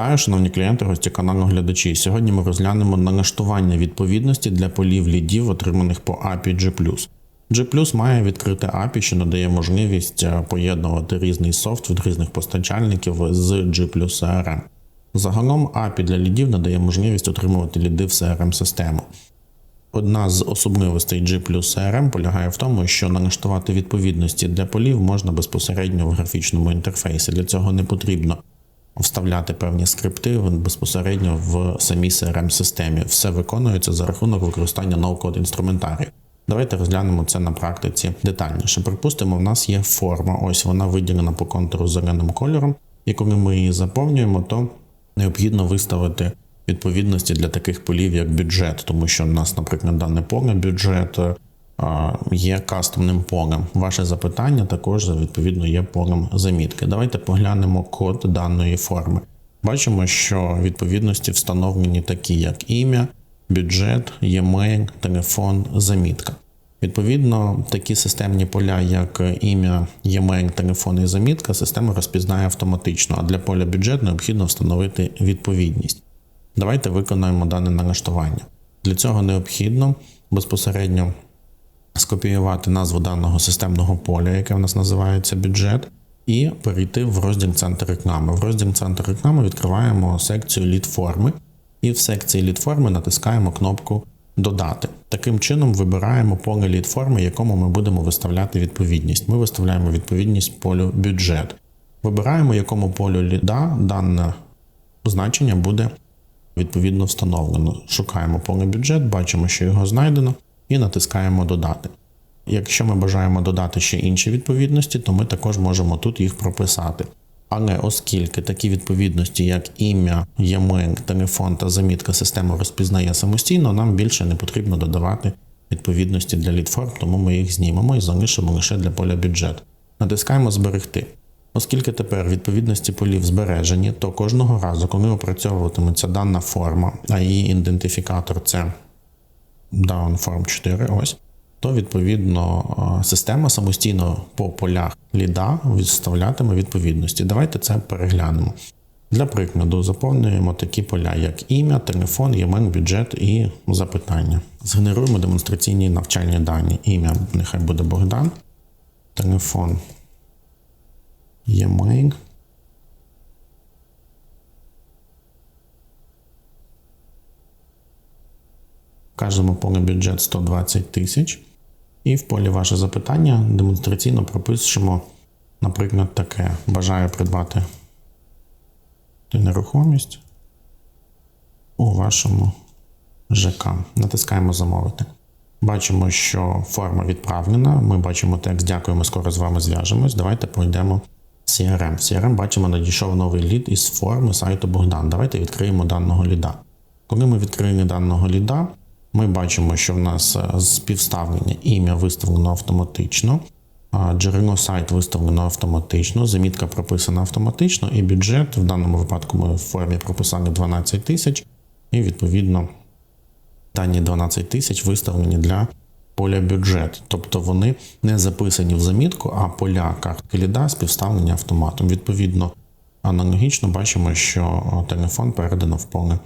Вітаю, шановні клієнти, гості каналу глядачі. Сьогодні ми розглянемо налаштування відповідності для полів лідів, отриманих по API G+. G+, має відкрите API, що надає можливість е, поєднувати різний софт від різних постачальників з G CRM. Загалом API для лідів надає можливість отримувати ліди в crm систему Одна з особливостей G CRM полягає в тому, що налаштувати відповідності для полів можна безпосередньо в графічному інтерфейсі. Для цього не потрібно вставляти певні скрипти безпосередньо в самій crm системі Все виконується за рахунок використання ноу-код інструментарію. Давайте розглянемо це на практиці детальніше. Припустимо, в нас є форма, ось вона виділена по контуру зеленим кольором, і коли ми її заповнюємо, то необхідно виставити відповідності для таких полів, як бюджет, тому що у нас, наприклад, дане поле бюджет є кастомним полем. Ваше запитання також відповідно є полем замітки. Давайте поглянемо код даної форми. Bачимо, що відповідності встановлені такі, як ім'я, бюджет, e-mail, телефон, замітка. Відповідно, такі системні поля, як ім'я, e-mail, телефон і замітка, система розпізнає автоматично, а для поля бюджет необхідно встановити відповідність. Давайте виконаємо дане налаштування. Для цього необхідно безпосередньо скопіювати назву даного системного поля, яке в нас називається бюджет, і перейти в розділ центр реклами. В розділ центр реклами відкриваємо секцію лід форми, і в секції лід форми натискаємо кнопку Додати. Таким чином вибираємо поле лід форми, якому ми будемо виставляти відповідність. Ми виставляємо відповідність полю бюджет. Вибираємо, якому полю ліда дане значення буде відповідно встановлено. Шукаємо поле бюджет, бачимо, що його знайдено і натискаємо Додати. Якщо ми бажаємо додати ще інші відповідності, то ми також можемо тут їх прописати. Але оскільки такі відповідності, як ім'я, e-mail, телефон та замітка система розпізнає самостійно, нам більше не потрібно додавати відповідності для лідформ, тому ми їх знімемо і залишимо лише для поля бюджет. Натискаємо Зберегти. Оскільки тепер відповідності полів збережені, то кожного разу, коли опрацьовуватиметься дана форма, а її ідентифікатор це Downform 4, ось, то відповідно система самостійно по полях ліда відставлятиме відповідності. Давайте це переглянемо. Для прикладу, заповнюємо такі поля, як ім'я, телефон, ємен, бюджет і запитання. Згенеруємо демонстраційні навчальні дані. Ім'я нехай буде Богдан, телефон e-mail. Кажемо поле бюджет 120 тисяч. І в полі ваше запитання демонстраційно пропишемо, наприклад, таке. Бажаю придбати нерухомість у вашому ЖК. Натискаємо замовити. Бачимо, що форма відправлена. Ми бачимо текст. Дякуємо, скоро з вами зв'яжемось. Давайте пройдемо CRM. В CRM бачимо, надійшов новий лід із форми сайту Богдан. Давайте відкриємо даного ліда. Коли ми відкриємо даного ліда, ми бачимо, що в нас е, співставлення ім'я виставлено автоматично, джерело сайт виставлено автоматично, замітка прописана автоматично, і бюджет в даному випадку ми в формі прописали 12 тисяч, і відповідно дані 12 тисяч виставлені для поля бюджет. Тобто вони не записані в замітку, а поля картки ліда співставлені автоматом. Відповідно, аналогічно бачимо, що телефон передано в поле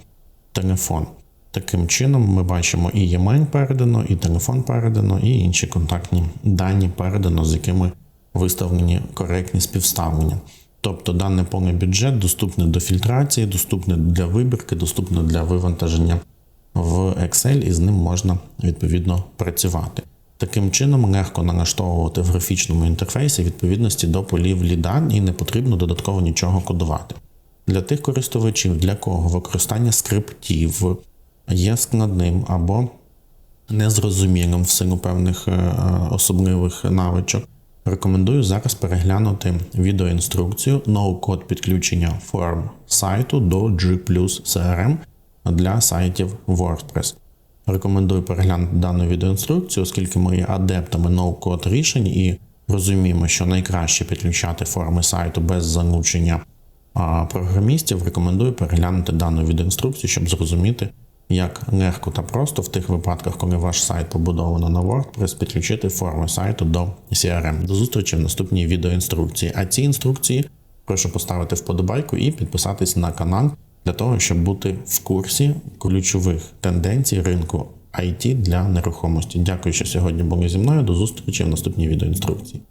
телефон. Таким чином, ми бачимо і e-mail передано, і телефон передано, і інші контактні дані передано, з якими виставлені коректні співставлення. Тобто дане поле бюджет доступне до фільтрації, доступне для вибірки, доступне для вивантаження в Excel, і з ним можна відповідно працювати. Таким чином легко налаштовувати в графічному інтерфейсі відповідності до полів ліда і не потрібно додатково нічого кодувати. Для тих користувачів, для кого використання скриптів є складним або незрозумілим в силу певних е, особливих навичок. Рекомендую зараз переглянути відеоінструкцію ноу-код підключення форм сайту до G CRM для сайтів WordPress. Рекомендую переглянути дану відеоінструкцію, оскільки ми є адептами ноу-код рішень і розуміємо, що найкраще підключати форми сайту без залучення програмістів. Рекомендую переглянути дану відеоінструкцію, щоб зрозуміти як легко та просто в тих випадках, коли ваш сайт побудовано на WordPress, підключити форми сайту до CRM. До зустрічі в наступній відеоінструкції. А ці інструкції прошу поставити вподобайку і підписатись на канал, для того, щоб бути в курсі ключових тенденцій ринку IT для нерухомості. Дякую, що сьогодні були зі мною. До зустрічі в наступній відеоінструкції.